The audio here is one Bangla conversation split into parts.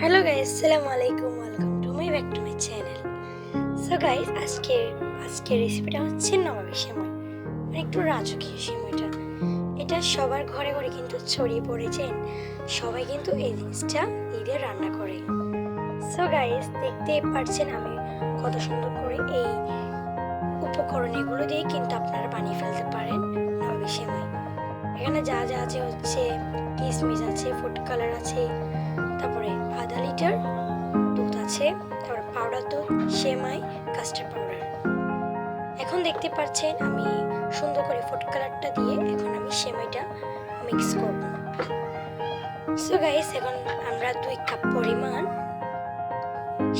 হ্যালো গাইস আসসালামু আলাইকুম welcome to my back to my channel so guys আজকে আজকে রেসিপিটা হচ্ছে নবাবের সেমাই। মানে একটু রাজকীয় সেমাইটা এটা সবার ঘরে ঘরে কিন্তু ছড়িয়ে পড়েছেন সবাই কিন্তু এই জিনিসটা ঈদে রান্না করে। সো গাইস দেখতে পাচ্ছেন আমি কত সুন্দর করে এই উপকরণ এগুলো দিয়ে কিন্তু আপনারা বানিয়ে ফেলতে পারেন নবাবের সেমাই। এখানে যা যা আছে হচ্ছে কিশমিশ আছে ফুড কালার আছে তারপরে আধা লিটার দুধ আছে, তারপরে পাউডার দুধ, সেমাই কাস্টার্ড পাউডার এখন দেখতে পাচ্ছেন আমি সুন্দর করে ফুড কালারটা দিয়ে এখন আমি সেমাইটা মিক্স করব। সো গাইস এখন আমরা দুই কাপ পরিমাণ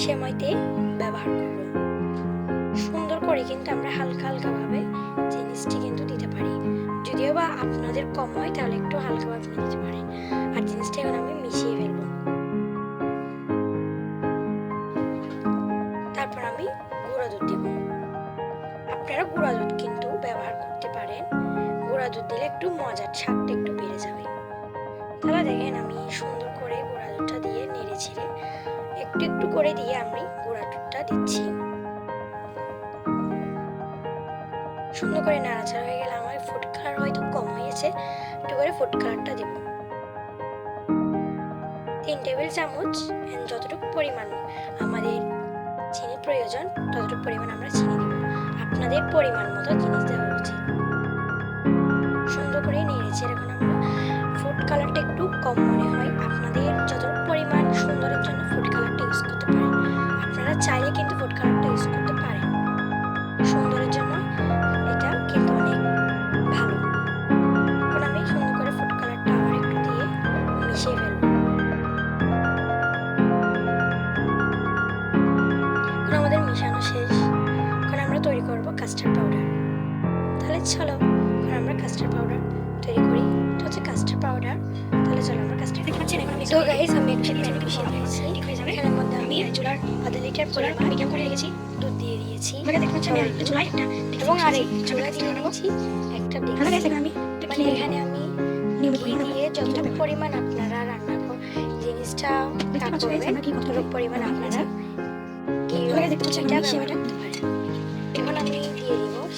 সেমাইতে ব্যবহার করব। সুন্দর করে কিন্তু আমরা হালকা হালকাভাবে জিনিসটি কিন্তু দিতে পারি। যদিও বা আপনাদের কম হয়, তাহলে একটু হালকাভাবে দিতে পারেন। আর জিনিসটা এখন আমি মিশিয়ে ফেলব। আপনারা গুঁড়া দুধ কিন্তু ব্যবহার করতে পারেন। গুঁড়া দুধ দিলে একটু মজার স্বাদটা একটু বেড়ে যাবে। তাহলে দেখেন আমি সুন্দর করে গুঁড়া দুধটা দিয়ে নেড়ে ছেড়ে একটু একটু করে দিয়ে আমি গুঁড়া দুধটা দিচ্ছি। সুন্দর করে নাড়াচাড়া হয়ে গেলে আমার ফুড কালার হয়তো কম হয়েছে, একটু করে ফুড কালারটা দেব। তিন টেবিল চামচ যতটুকু পরিমাণ আমাদের চিনি প্রয়োজন, ততটুকু পরিমাণ আমরা চিনি দেব। আপনাদের পরিমাণ মতো জিনিস দেওয়া উচিত। সুন্দর করে নেড়েছে এখন আমরা ফুড কালারটা একটু কম মনে করব কাস্টার্ড পাউডার তাহলে চলো এখন আমরা কাস্টার্ড পাউডার তৈরি করি। এটা হচ্ছে কাস্টার্ড পাউডার তাহলে চলো আমরা কাস্টার্ড এখন তো গাইস আমি একটু প্যানে মিশিয়ে দিয়েছি এখানের মধ্যে আমি চুলার আধা লিটার পরিমাণ মিডিয়াম করে রেখেছি। দুধ দিয়ে দিয়েছি। এবং আর এই চুলা দিয়ে দিয়েছি একটা এখানে আমি মানে এখানে আমি দিয়ে যতটুকু পরিমাণ আপনারা রান্না কর জিনিসটা করবেন ততটুকু পরিমাণ আপনারা কি এটা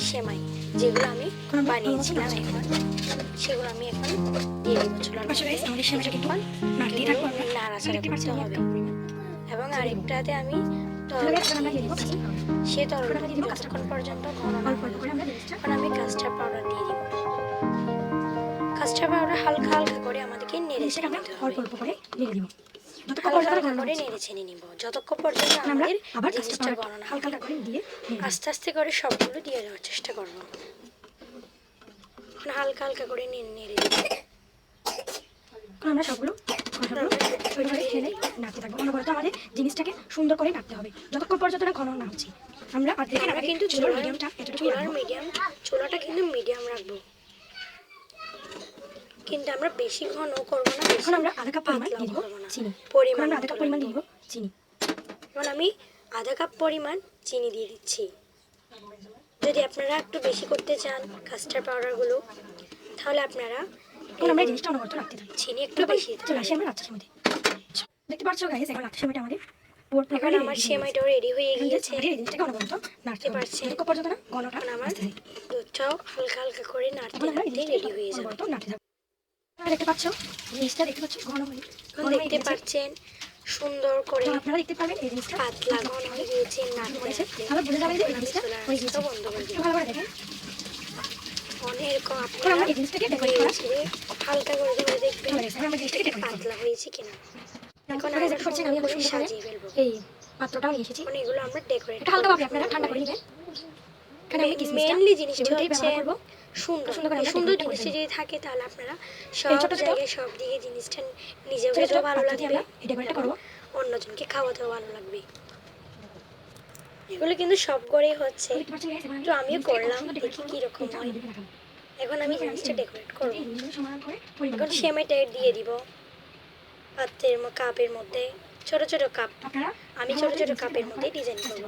সেমাই যেগুলো আমি বানিয়েছিলাম এখন। সেগুলো আমি এখন দিয়ে দিব চুলার। নাড়াচাড়া করতে হবে। এবং আরেকটাতে আমি সে তরলটা দিব পর্যন্ত ঘন এখন আমি কাস্টার্ড পাউডার দিয়ে দিব। কাস্টার্ড পাউডার হালকা হালকা করে আমাদেরকে নেড়ে অল্প অল্প করে দিয়ে দিব। যতক্ষণ পর্যন্ত করে নেড়ে ছেড়ে নিব। যতক্ষণ পর্যন্ত আমাদের আবার জিনিসটা কাস্টার্ড হালকা হালকা করে দিয়ে আস্তে আস্তে করে সবগুলো দিয়ে দেওয়ার চেষ্টা করব। হালকা হালকা করে নেড়ে আমরা সবগুলো সবগুলো করে ঢেলে নাড়তে থাকব। অনবরত আমাদের জিনিসটাকে সুন্দর করে নাড়তে হবে। যতক্ষণ পর্যন্ত ঘন না হচ্ছে। আমরা আর আমরা আমরা কিন্তু চুলার মিডিয়ামটা এতটুকু মিডিয়াম চুলাটা কিন্তু মিডিয়াম রাখব। কিন্তু আমরা বেশি ঘন করব না এখন আমরা আধা কাপ পরিমাণ দিয়ে দিব। চিনি। পরিমাণ আধা কাপ পরিমাণ দিব চিনি। এখন আমি আধা কাপ পরিমাণ চিনি দিয়ে দিচ্ছি। যদি আপনারা একটু বেশি করতে চান কাস্টার্ড পাউডারগুলো তাহলে আপনারা এখন আমরা জিনিসটা অনবরত রাখতে থাকি চিনি একটু বেশি চলে আসি আমরা রাত্রে সেমাইতে দেখতে পাচ্ছ গাইস এখন রাত্রে সেমাইটা আমাদের এখন আমার সেমাইটাও রেডি হয়ে গিয়েছে। এই জিনিসটাকে অনবরত নাড়তে পারছি? পর্যন্ত না ঘনটা আমার দুধটাও হালকা হালকা করে নাড়তে রেডি হয়ে যাবে। নাড়তে আপনারা দেখতে পাচ্ছ জিনিসটা দেখতে পাচ্ছ ঘন হয়ে দেখতে পাচ্ছেন সুন্দর করে আপনারা দেখতে পারবেন এই জিনিসটা পাতলা ঘন হয়ে গিয়েছে নাড়তে হয়েছে তাহলে বুঝে যাবেন যে এই জিনিসটা আঁচটা গেছে বন্ধ করে দিই ভালো করে দেখেন। অনেক এখন আমরা এই জিনিসটাকে ডেকোরেট করা হালকা করে ধরে দেখবেন আমরা জিনিসটাকে ডেকোরেট পাতলা হয়েছে কিনা। এখন আমরা দেখতে পাচ্ছেন আমি সুন্দর এখন করে সুন্দর করে সাজিয়ে ফেলব। এই পাত্রটাও নিয়ে এসেছি। এখন এগুলো আমরা ডেকোরেট এটা আপনারা ঠান্ডা করে নেবেন। এখানে আমি কিসমিসটা মেইনলি জিনিসটা হচ্ছে সুন্দর সুন্দর দেবো। যদি থাকে তাহলে আপনারা সব জায়গায় সব দিকে জিনিসটা নিজেও খেতেও ভালো লাগবে। করব। অন্যজনকে খাওয়াতেও ভালো লাগবে। এগুলো কিন্তু সব করেই হচ্ছে। তো আমিও করলাম, দেখি decorate কি করব। রকম এটা হয়। এখন আমি জিনিসটা ডেকোরেট করব। এখন। সেমাইটা দিয়ে দিব। পাত্রের কাপের মধ্যে ছোট ছোট কাপ আমি ছোট ছোট কাপের মধ্যে ডিজাইন করব।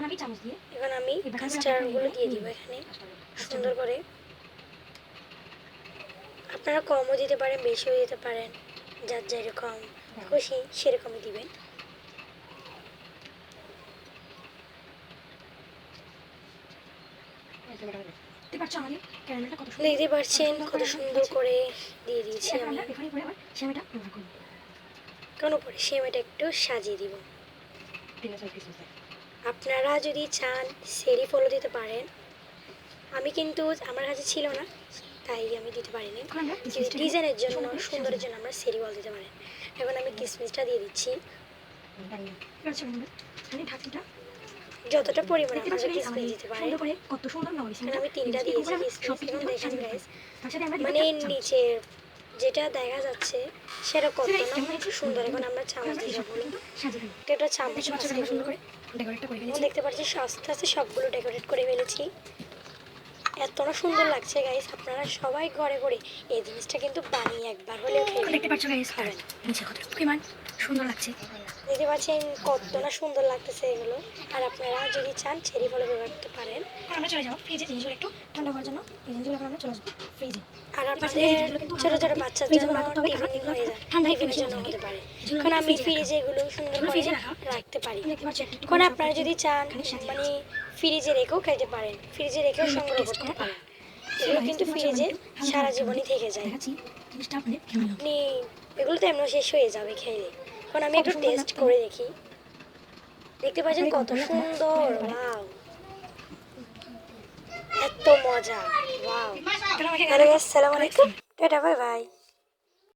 এখন আমি চামচ দিয়ে এখন আমি এবার দিয়ে দিব এখানে। সুন্দর করে। আপনারা কমও দিতে পারেন বেশিও দিতে পারেন যার যেরকম খুশি সেরকমই দিবেন। দেখতে পাচ্ছেন কত সুন্দর করে দিয়ে দিয়েছি আমি। কারণ উপরে সেমাইটা একটু সাজিয়ে দিব। আপনারা যদি চান সেরি ফলো দিতে পারেন। আমি কিন্তু আমার কাছে ছিল না তাই আমি দিতে পারিনি। ডিজাইনের জন্য সুন্দরের জন্য আমরা সেরি বল দিতে পারেন। এখন আমি কিসমিসটা দিয়ে দিচ্ছি। যতটা পরিমাণ আপনারা কিসমিস দিতে পারেন। কত সুন্দর আমি তিনটা দিয়েছি কিসমিস মানে নিচে যেটা দেখা যাচ্ছে সেটা কত না? খুব সুন্দর এখন আমরা চামচ দিয়ে একটা চামচ দেখতে পাচ্ছি সস্তা আছে সবগুলো ডেকোরেট করে ফেলেছি। এতটা সুন্দর লাগছে গাইস আপনারা সবাই ঘরে ঘরে এই জিনিসটা কিন্তু বানিয়ে একবার হলেও দেখতে পাচ্ছ গাইস খাবেন। নিচে কত পরিমাণ সুন্দর লাগছে। দেখতে পাচ্ছেন কতটা সুন্দর লাগতেছে এগুলো। আর আপনারা যদি চান চেরি ফলে ব্যবহার করতে পারেন। আমরা চলে যাব ফ্রিজে জিনিসগুলো একটু ঠান্ডা করার জন্য। এই জিনিসগুলো আমরা চলে আসব ফ্রিজে আর আপনাদের ছোট ছোট বাচ্চার জন্য টিফিন হয়ে যায় টিফিনের ফ্রিজে জন্য হতে পারে। কারণ আমি ফ্রিজে এগুলো সুন্দর করে। রাখতে পারি। কারণ আপনারা যদি চান মানে ফ্রিজে রেখেও খাইতে পারেন। ফ্রিজে রেখেও সংগ্রহ করতে এগুলো কিন্তু ফ্রিজে সারা জীবনই থেকে যায়। আপনি এগুলো তো এমন শেষ হয়ে যাবে খেলে। এখন আমি একটু টেস্ট করে দেখি। দেখতে পাচ্ছেন কত সুন্দর। ওয়াও। এত মজা ওয়াও। আসসালামু আলাইকুম। Tata bye bye.